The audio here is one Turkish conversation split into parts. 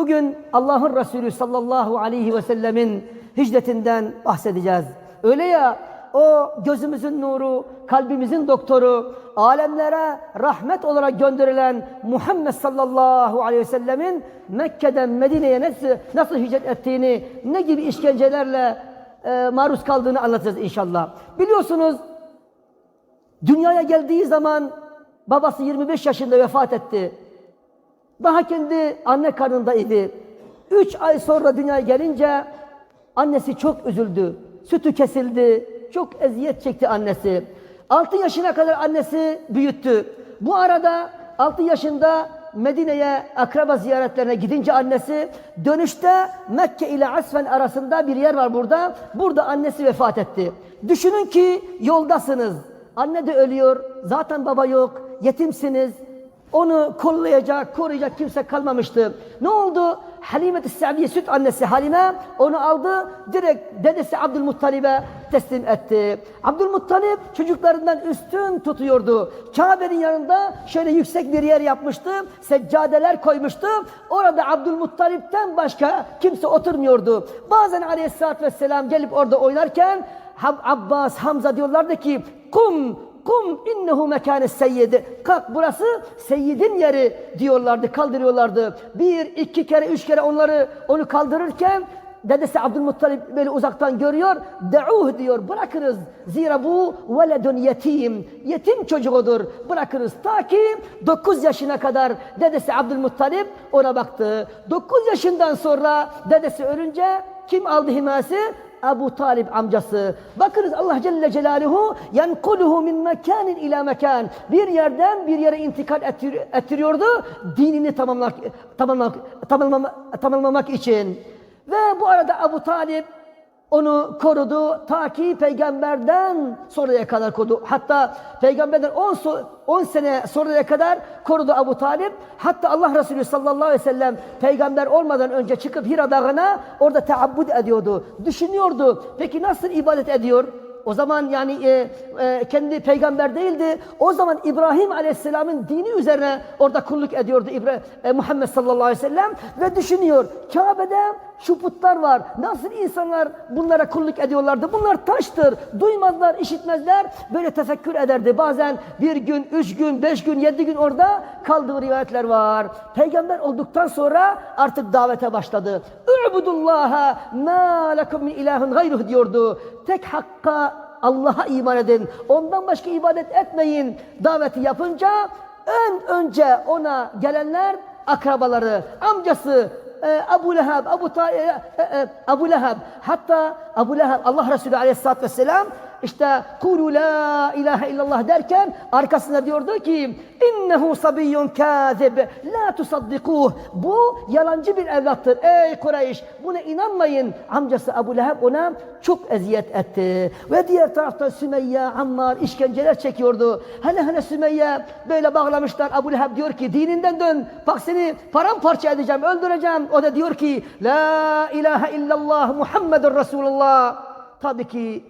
bugün Allah'ın Resulü sallallahu aleyhi ve sellemin hicretinden bahsedeceğiz. Öyle ya, o gözümüzün nuru, kalbimizin doktoru, alemlere rahmet olarak gönderilen Muhammed sallallahu aleyhi ve sellemin Mekke'den Medine'ye nasıl, nasıl hicret ettiğini, ne gibi işkencelerle e, maruz kaldığını anlatacağız inşallah. Biliyorsunuz dünyaya geldiği zaman babası 25 yaşında vefat etti. Daha kendi anne karnındaydı. Üç ay sonra dünyaya gelince annesi çok üzüldü. Sütü kesildi. Çok eziyet çekti annesi. Altı yaşına kadar annesi büyüttü. Bu arada altı yaşında Medine'ye akraba ziyaretlerine gidince annesi dönüşte Mekke ile Asfen arasında bir yer var burada. Burada annesi vefat etti. Düşünün ki yoldasınız. Anne de ölüyor. Zaten baba yok. Yetimsiniz. Onu kollayacak, koruyacak kimse kalmamıştı. Ne oldu? Halime-i Sa'diye süt annesi Halime onu aldı, direkt dedesi Abdülmuttalib'e teslim etti. Abdülmuttalip çocuklarından üstün tutuyordu. Kabe'nin yanında şöyle yüksek bir yer yapmıştı, seccadeler koymuştu. Orada Abdülmuttalip'ten başka kimse oturmuyordu. Bazen aleyhissalatü vesselam gelip orada oynarken Abbas, Hamza diyorlardı ki kum Kum innehu mekâne seyyidi. Kalk burası seyyidin yeri diyorlardı, kaldırıyorlardı. Bir, iki kere, üç kere onları onu kaldırırken dedesi Abdülmuttalip böyle uzaktan görüyor. De'uh diyor, bırakırız. Zira bu veledun yetim. Yetim çocuğudur. Bırakırız. Ta ki 9 yaşına kadar dedesi Abdülmuttalip ona baktı. 9 yaşından sonra dedesi ölünce kim aldı himayesi? Ebu Talib amcası. Bakınız Allah Celle Celaluhu yenkuluhu min mekanin ila mekan. Bir yerden bir yere intikal ettir, ettiriyordu. Dinini tamamlamak, tamamlamak, tamamlamak, için. Ve bu arada Ebu Talib onu korudu ta ki peygamberden sonraya kadar korudu. Hatta peygamberden 10 10 sene sonraya kadar korudu Abu Talib. Hatta Allah Resulü sallallahu aleyhi ve sellem peygamber olmadan önce çıkıp Hira Dağı'na orada teabbud ediyordu. Düşünüyordu. Peki nasıl ibadet ediyor? O zaman yani e, e, kendi peygamber değildi. O zaman İbrahim Aleyhisselam'ın dini üzerine orada kulluk ediyordu İbra e, Muhammed sallallahu aleyhi ve sellem ve düşünüyor. Kabe'de şu putlar var. Nasıl insanlar bunlara kulluk ediyorlardı? Bunlar taştır. Duymazlar, işitmezler. Böyle tefekkür ederdi. Bazen bir gün, üç gün, beş gün, yedi gün orada kaldığı rivayetler var. Peygamber olduktan sonra artık davete başladı. Ü'budullaha ma lekum min ilahun gayruh diyordu. Tek hakka Allah'a iman edin. Ondan başka ibadet etmeyin. Daveti yapınca en önce ona gelenler akrabaları, amcası, e, Ebu Leheb, Ebu, Ta e, e, Ebu Leheb. Hatta Ebu Leheb Allah Resulü Aleyhisselatü Vesselam işte kulu la ilahe illallah derken arkasında diyordu ki innehu sabiyyun kâzib la tusaddikuh bu yalancı bir evlattır. Ey Kureyş buna inanmayın. Amcası Ebu Leheb ona çok eziyet etti. Ve diğer taraftan Sümeyye Ammar işkenceler çekiyordu. Hele hele Sümeyye böyle bağlamışlar. Ebu Leheb diyor ki dininden dön. Bak seni paramparça edeceğim öldüreceğim. O da diyor ki la ilahe illallah Muhammedur Resulullah. Tabii ki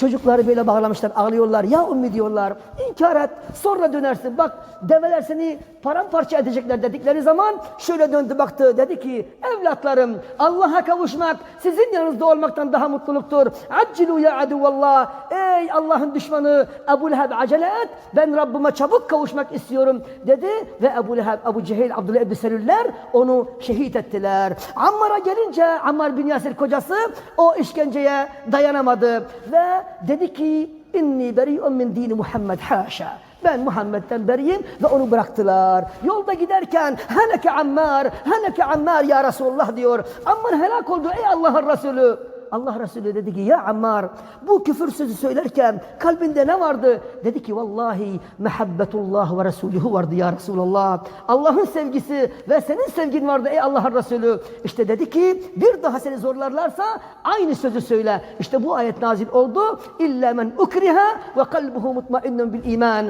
Çocukları böyle bağlamışlar, ağlıyorlar. Ya ummi diyorlar, inkar et, sonra dönersin. Bak develer seni paramparça edecekler dedikleri zaman şöyle döndü baktı. Dedi ki, evlatlarım Allah'a kavuşmak sizin yanınızda olmaktan daha mutluluktur. Accilu ya aduvallah. Ey Allah'ın düşmanı Ebu Leheb acele et. Ben Rabbime çabuk kavuşmak istiyorum dedi. Ve Ebu Leheb, Ebu Cehil, Abdullah Selüller onu şehit ettiler. Ammar'a gelince Ammar bin Yasir kocası o işkenceye dayanamadı. Ve dedi ki inni beri'un min dini Muhammed haşa. Ben Muhammed'den beriyim ve onu bıraktılar. Yolda giderken heleke Ammar, heleke Ammar ya Resulullah diyor. Ammar helak oldu ey Allah'ın Resulü. Allah Resulü dedi ki ya Ammar bu küfür sözü söylerken kalbinde ne vardı? Dedi ki vallahi mehabbetullah ve Resulühü vardı ya Resulallah. Allah'ın sevgisi ve senin sevgin vardı ey Allah'ın Resulü. İşte dedi ki bir daha seni zorlarlarsa aynı sözü söyle. İşte bu ayet nazil oldu. İlla men ukriha ve kalbuhu mutmainnun bil iman.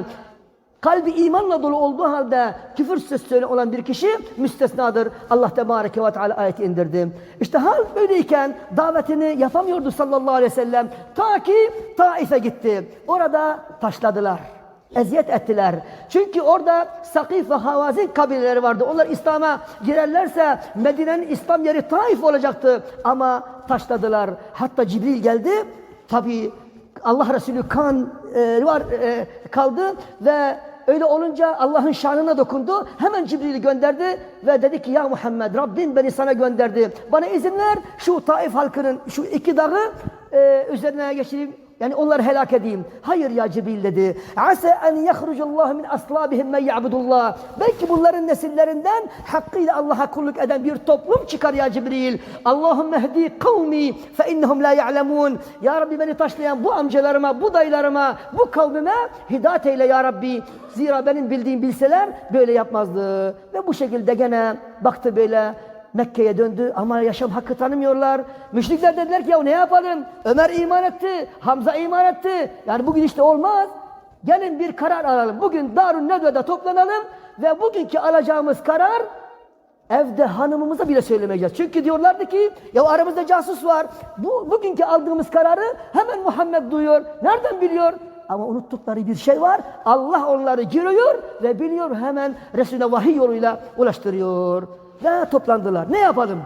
Kalbi imanla dolu olduğu halde küfür sözü olan bir kişi müstesnadır. Allah Tebareke ve Teala ayeti indirdi. İşte hal böyleyken davetini yapamıyordu sallallahu aleyhi ve sellem. Ta ki Taif'e gitti. Orada taşladılar. Eziyet ettiler. Çünkü orada Sakif ve Havazin kabileleri vardı. Onlar İslam'a girerlerse Medine'nin İslam yeri Taif olacaktı. Ama taşladılar. Hatta Cibril geldi. Tabii Allah Resulü kan e, var e, kaldı ve öyle olunca Allah'ın şanına dokundu. Hemen Cibril'i gönderdi ve dedi ki ya Muhammed Rabbin beni sana gönderdi. Bana izin ver şu Taif halkının şu iki dağı e, üzerine geçireyim. Yani onları helak edeyim. Hayır ya Cibril dedi. Asa en yahrucullah min aslabihim men ya'budullah. Belki bunların nesillerinden hakkıyla Allah'a kulluk eden bir toplum çıkar ya Cibril. Allahümme hdi kavmi fe innehum la ya'lemun. Ya Rabbi beni taşlayan bu amcalarıma, bu dayılarıma, bu kavmime hidayet eyle ya Rabbi. Zira benim bildiğim bilseler böyle yapmazdı. Ve bu şekilde gene baktı böyle Mekke'ye döndü ama yaşam hakkı tanımıyorlar. Müşrikler dediler ki ya ne yapalım? Ömer iman etti, Hamza iman etti. Yani bugün işte olmaz. Gelin bir karar alalım. Bugün Darun Nedve'de toplanalım ve bugünkü alacağımız karar evde hanımımıza bile söylemeyeceğiz. Çünkü diyorlardı ki ya aramızda casus var. Bu bugünkü aldığımız kararı hemen Muhammed duyuyor. Nereden biliyor? Ama unuttukları bir şey var. Allah onları giriyor ve biliyor hemen Resulüne vahiy yoluyla ulaştırıyor. Ve toplandılar. Ne yapalım?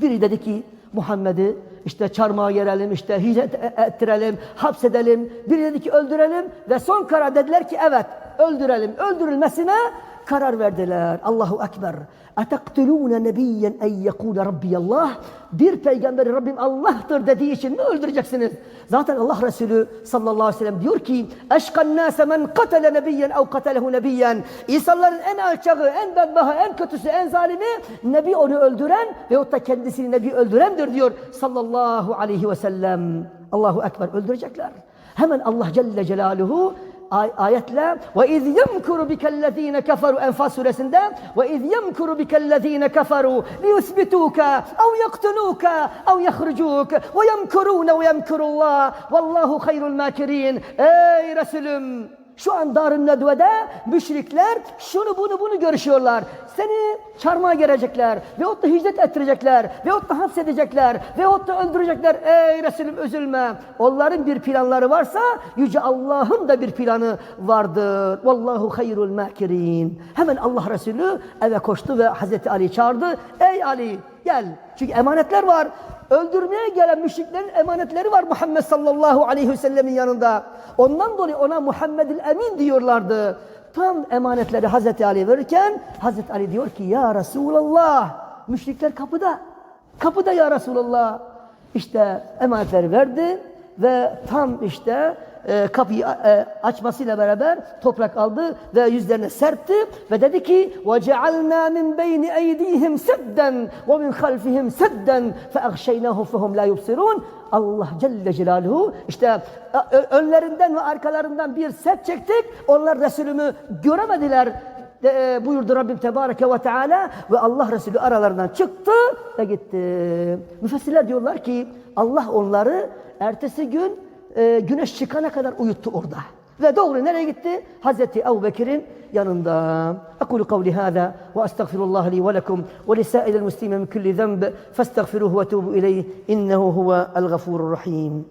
Biri dedi ki Muhammed'i işte çarmıha gerelim, işte hicret e- ettirelim, hapsedelim. Biri dedi ki öldürelim ve son karar dediler ki evet öldürelim. Öldürülmesine karar verdiler. Allahu Ekber. Etektulûne nebiyyen en yekûle Rabbiyallah. Bir peygamberi Rabbim Allah'tır dediği için mi öldüreceksiniz? Zaten Allah Resulü sallallahu aleyhi ve sellem diyor ki Eşkan nâse men katele nebiyyen ev katelehu nebiyyen. İnsanların en alçağı, en bedbahı, en kötüsü, en zalimi Nebi onu öldüren veyahut da kendisini Nebi öldürendir diyor sallallahu aleyhi ve sellem. Allahu Ekber öldürecekler. Hemen Allah Celle Celaluhu ay- ayetle ve iz yemkuru bikellezine keferu Enfal suresinde ve iz yemkuru bikellezine keferu liyusbituka ev yaktuluka ev yahrucuk ve yemkurune ve yemkurullah vallahu hayrul makirin ey Resulüm şu an Darun Nedve'de müşrikler şunu bunu bunu görüşüyorlar. Seni çarmıha gerecekler veyahut da hicret ettirecekler veyahut da hapsedecekler veyahut da öldürecekler. Ey Resulüm üzülme. Onların bir planları varsa Yüce Allah'ın da bir planı vardır. Vallahu hayrul makirin. Hemen Allah Resulü eve koştu ve Hazreti Ali çağırdı. Ey Ali gel. Çünkü emanetler var. Öldürmeye gelen müşriklerin emanetleri var Muhammed sallallahu aleyhi ve sellemin yanında. Ondan dolayı ona Muhammedül Emin diyorlardı. Tam emanetleri Hazreti Ali verirken Hazreti Ali diyor ki ya Resulallah müşrikler kapıda. Kapıda ya Resulallah. İşte emanetleri verdi ve tam işte e, kapıyı e, açmasıyla beraber toprak aldı ve yüzlerine serpti ve dedi ki وَجَعَلْنَا مِنْ بَيْنِ اَيْدِيهِمْ سَدًّا وَمِنْ خَلْفِهِمْ سَدًّا فَاَغْشَيْنَاهُمْ فَهُمْ لَا يُبْصِرُونَ Allah Celle Celaluhu işte ö- ö- önlerinden ve arkalarından bir set çektik. Onlar Resulümü göremediler de, e, buyurdu Rabbim Tebareke ve Teala ve Allah Resulü aralarından çıktı ve gitti. Müfessirler diyorlar ki Allah onları ertesi gün e, güneş çıkana kadar uyuttu orada. Ve doğru nereye gitti? Hazreti Ebu Bekir'in yanında. Ekulu kavli hâzâ ve estağfirullah li ve lekum ve lisâilel muslime min kulli zenb festağfiruhu ve tuğbu ileyh innehu huvel gafurur rahim.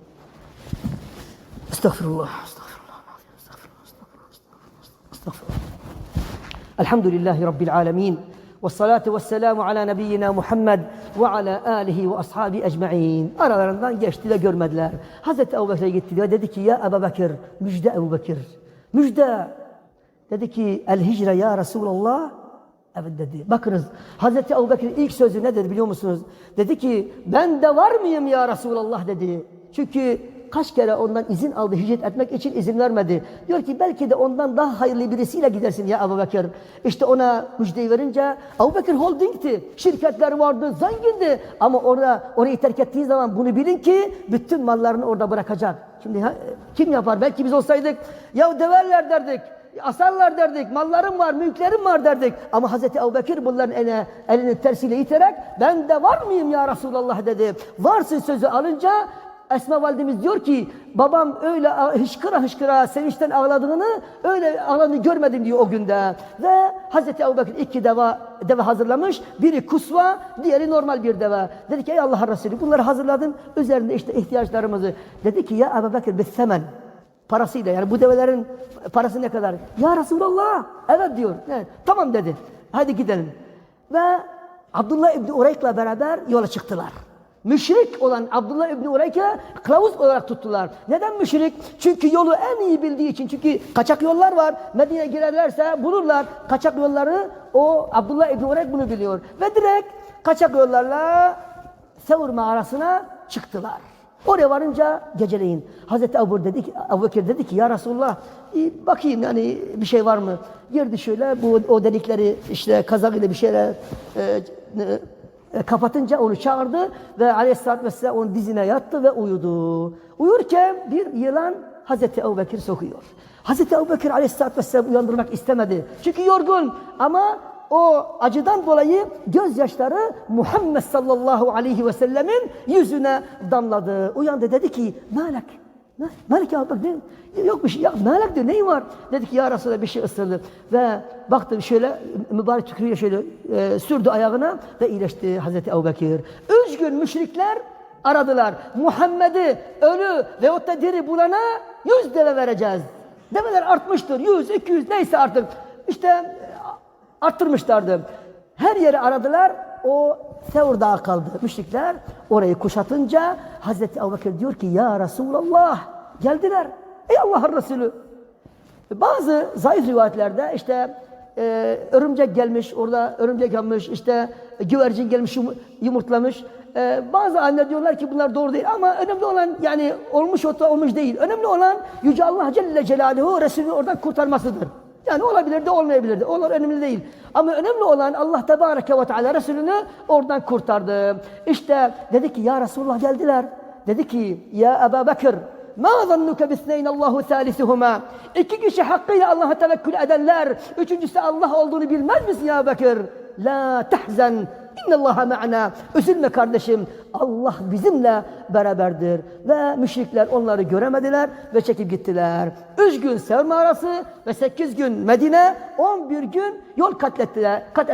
Estağfirullah. Estağfirullah. Estağfirullah. Estağfirullah. Elhamdülillahi Rabbil alemin. Vessalatu vesselamu ala nebiyyina Muhammed ve ala alihi ve ashabi ecma'in. Aralarından geçti de görmediler. Hazreti Ebu Bekir'e gitti ve dedi ki ya Ebu Bekir, müjde Ebu Bekir, müjde. Dedi ki el hicre ya Resulallah. Evet dedi. Bakınız Hazreti Ebu Bekir'in ilk sözü nedir biliyor musunuz? Dedi ki ben de var mıyım ya Resulallah dedi. Çünkü kaç kere ondan izin aldı hicret etmek için izin vermedi. Diyor ki belki de ondan daha hayırlı birisiyle gidersin ya Ebu Bekir. İşte ona müjdeyi verince Ebu Bekir holdingti. Şirketler vardı, zengindi. Ama orada orayı terk ettiği zaman bunu bilin ki bütün mallarını orada bırakacak. Şimdi ha- kim yapar? Belki biz olsaydık ya deverler derdik. Asarlar derdik, mallarım var, mülklerim var derdik. Ama Hazreti Ebubekir bunların eline, elini tersiyle iterek ben de var mıyım ya Resulallah dedi. Varsın sözü alınca Esma validemiz diyor ki babam öyle hışkıra hışkıra sevinçten ağladığını öyle ağladığını görmedim diyor o günde. Ve Hazreti Ebubekir iki deva, deve hazırlamış. Biri kusva, diğeri normal bir deve. Dedi ki ey Allah Resulü bunları hazırladım. Üzerinde işte ihtiyaçlarımızı. Dedi ki ya Ebubekir bir semen parasıyla yani bu develerin parası ne kadar? Ya Resulallah evet diyor. Evet, tamam dedi. Hadi gidelim. Ve Abdullah İbni Ureyk'le beraber yola çıktılar. Müşrik olan Abdullah İbni Ureyk'e kılavuz olarak tuttular. Neden müşrik? Çünkü yolu en iyi bildiği için. Çünkü kaçak yollar var. Medine'ye girerlerse bulurlar. Kaçak yolları o Abdullah İbni Ureyk bunu biliyor. Ve direkt kaçak yollarla Sevr mağarasına çıktılar. Oraya varınca geceleyin Hazreti Ebu, dedi ki, Ebu Bekir dedi ki ya Resulullah bakayım yani bir şey var mı? Girdi şöyle bu o delikleri işte kazakıyla bir şeyler e, e, kapatınca onu çağırdı ve aleyhissalatü vesselam onun dizine yattı ve uyudu. Uyurken bir yılan Hazreti Ebu Bekir sokuyor. Hazreti Ebu Bekir aleyhissalatü vesselam uyandırmak istemedi. Çünkü yorgun ama o acıdan dolayı gözyaşları Muhammed sallallahu aleyhi ve sellemin yüzüne damladı. Uyandı dedi ki Malek. Ne? Malek ya bak ne? Yok bir şey. Ya Malek diyor neyin var? Dedi ki ya Resulallah bir şey ısırdı. Ve baktı şöyle mübarek tükürüğüyle şöyle e, sürdü ayağına ve iyileşti Hazreti Ebu Bekir. Üç gün müşrikler aradılar. Muhammed'i ölü veyahut da diri bulana yüz deve vereceğiz. Develer artmıştır. Yüz, iki yüz neyse artık. İşte arttırmışlardı. Her yeri aradılar. O Sevr Dağı kaldı. Müşrikler orayı kuşatınca Hazreti Ebubekir diyor ki ya Resulallah geldiler. Ey Allah'ın Resulü. Bazı zayıf rivayetlerde işte e, örümcek gelmiş, orada örümcek yapmış, işte güvercin gelmiş yum- yumurtlamış. E, bazı anneler diyorlar ki bunlar doğru değil ama önemli olan yani olmuş ota olmuş değil. Önemli olan Yüce Allah Celle Celaluhu Resulü oradan kurtarmasıdır. Yani olabilir de olmayabilir de. Onlar önemli değil. Ama önemli olan Allah Tebareke ve Teala Resulünü oradan kurtardı. İşte dedi ki ya Resulullah geldiler. Dedi ki ya Ebu Bekir ma zannuke bisneyn Allahu salisuhuma. İki kişi hakkıyla Allah'a tevekkül edenler. Üçüncüsü Allah olduğunu bilmez misin ya Bekir? La tahzen İnnallaha ma'na. Üzülme kardeşim. Allah bizimle beraberdir. Ve müşrikler onları göremediler ve çekip gittiler. Üç gün Sevr mağarası ve sekiz gün Medine, on bir gün yol kat ettiler. Kat.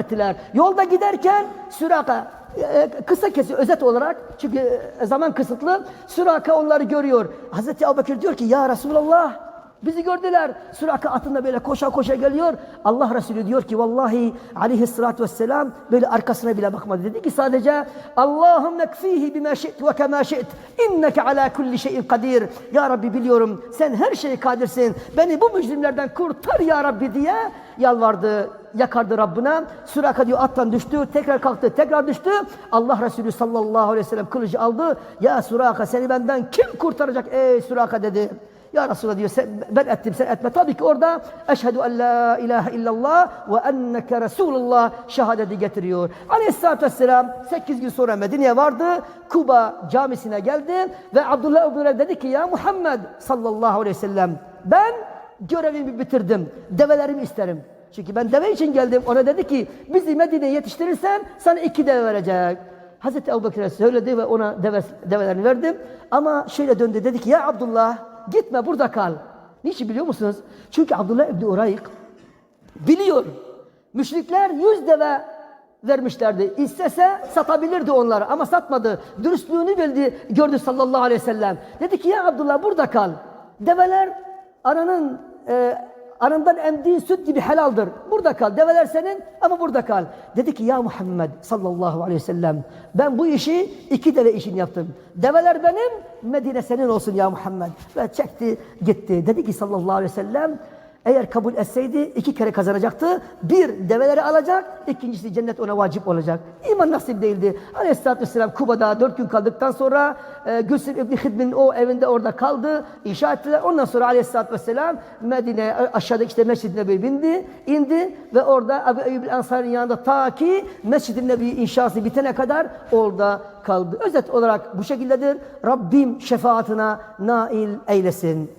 Yolda giderken Süraka e, kısa kesiyor özet olarak çünkü e, zaman kısıtlı Süraka onları görüyor. Hazreti Ebubekir diyor ki ya Resulallah Bizi gördüler. Süraka atında böyle koşa koşa geliyor. Allah Resulü diyor ki vallahi aleyhissalatü vesselam böyle arkasına bile bakmadı. Dedi ki sadece Allahümme kfihi bima şi't ve kema şi't. İnneke ala kulli şeyin kadir. Ya Rabbi biliyorum sen her şeye kadirsin. Beni bu mücrimlerden kurtar ya Rabbi diye yalvardı. Yakardı Rabbine. Süraka diyor attan düştü. Tekrar kalktı. Tekrar düştü. Allah Resulü sallallahu aleyhi ve sellem kılıcı aldı. Ya Süraka seni benden kim kurtaracak ey Süraka dedi. Ya Resulallah diyor sen, ben ettim sen etme. Tabii ki orada eşhedü en la ilahe illallah ve enneke Resulullah şehadeti getiriyor. Aleyhisselatü Vesselam 8 gün sonra Medine'ye vardı. Kuba camisine geldi ve Abdullah İbni dedi ki ya Muhammed sallallahu aleyhi ve sellem ben görevimi bitirdim. Develerimi isterim. Çünkü ben deve için geldim. Ona dedi ki bizi Medine'ye yetiştirirsen sana iki deve verecek. Hazreti Ebu Bekir'e söyledi ve ona deve, develerini verdim. Ama şöyle döndü dedi ki ya Abdullah gitme burada kal. Niçin biliyor musunuz? Çünkü Abdullah İbni Urayk biliyor. Müşrikler yüz deve vermişlerdi. İstese satabilirdi onları ama satmadı. Dürüstlüğünü bildi, gördü sallallahu aleyhi ve sellem. Dedi ki ya Abdullah burada kal. Develer ananın e, anından emdiğin süt gibi helaldir. Burada kal. Develer senin ama burada kal. Dedi ki ya Muhammed sallallahu aleyhi ve sellem ben bu işi iki deve işini yaptım. Develer benim, Medine senin olsun ya Muhammed. Ve çekti gitti. Dedi ki sallallahu aleyhi ve sellem Eğer kabul etseydi iki kere kazanacaktı. Bir develeri alacak, ikincisi cennet ona vacip olacak. İman nasip değildi. Aleyhisselatü Vesselam Kuba'da dört gün kaldıktan sonra e, Gülsüm İbni Hidb'in o evinde orada kaldı. İnşa ettiler. Ondan sonra Aleyhisselatü Vesselam Medine aşağıda işte Mescid-i Nebevi bindi, indi ve orada Ebu Eyyub Ensari'nin yanında ta ki Mescid-i Nebevi inşası bitene kadar orada kaldı. Özet olarak bu şekildedir. Rabbim şefaatine nail eylesin.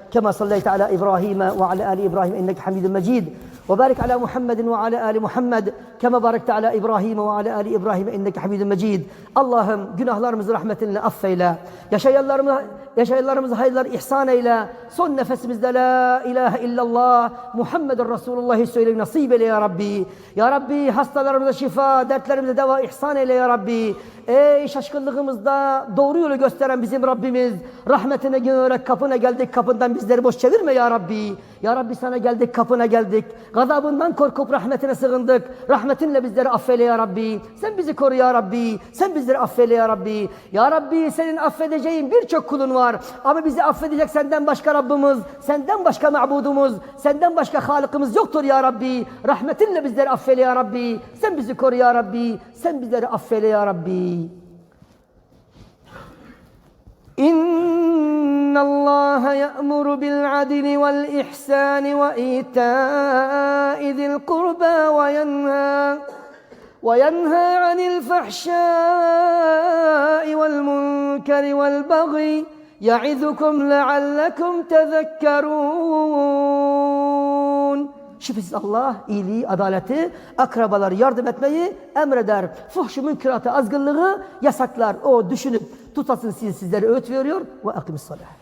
كما صليت على ابراهيم وعلى ال ابراهيم انك حميد مجيد وبارك على محمد وعلى ال محمد كما باركت على ابراهيم وعلى ال ابراهيم انك حميد مجيد Allah'ım günahlarımızı rahmetinle affeyle. Yaşayanlarımıza yaşayanlarımıza hayırlar ihsan eyle. Son nefesimizde la ilahe illallah Muhammedun Resulullah'ı söyle nasip eyle ya Rabbi. Ya Rabbi hastalarımıza şifa, dertlerimize deva ihsan eyle ya Rabbi. Ey şaşkınlığımızda doğru yolu gösteren bizim Rabbimiz. Rahmetine güvenerek kapına geldik. Kapından bizleri boş çevirme ya Rabbi. Ya Rabbi sana geldik kapına geldik. Gazabından korkup rahmetine sığındık. Rahmetinle bizleri affeyle ya Rabbi. Sen bizi koru ya Rabbi. Sen bizleri affeyle ya Rabbi. Ya Rabbi senin affedeceğin birçok kulun var. Ama bizi affedecek senden başka Rabbimiz, senden başka mabudumuz, senden başka halıkımız yoktur ya Rabbi. Rahmetinle bizleri affeyle ya Rabbi. Sen bizi koru ya Rabbi. Sen bizleri affeyle ya Rabbi. إن الله يأمر بالعدل والإحسان وإيتاء ذي القربى وينهى وينهى عن الفحشاء والمنكر والبغي يعظكم لعلكم تذكرون Şüphesiz Allah iyiliği, adaleti, akrabaları yardım etmeyi emreder. Fuhşu münkeratı, azgınlığı yasaklar. O düşünüp tutasın siz sizlere öğüt veriyor. Ve akimis salah.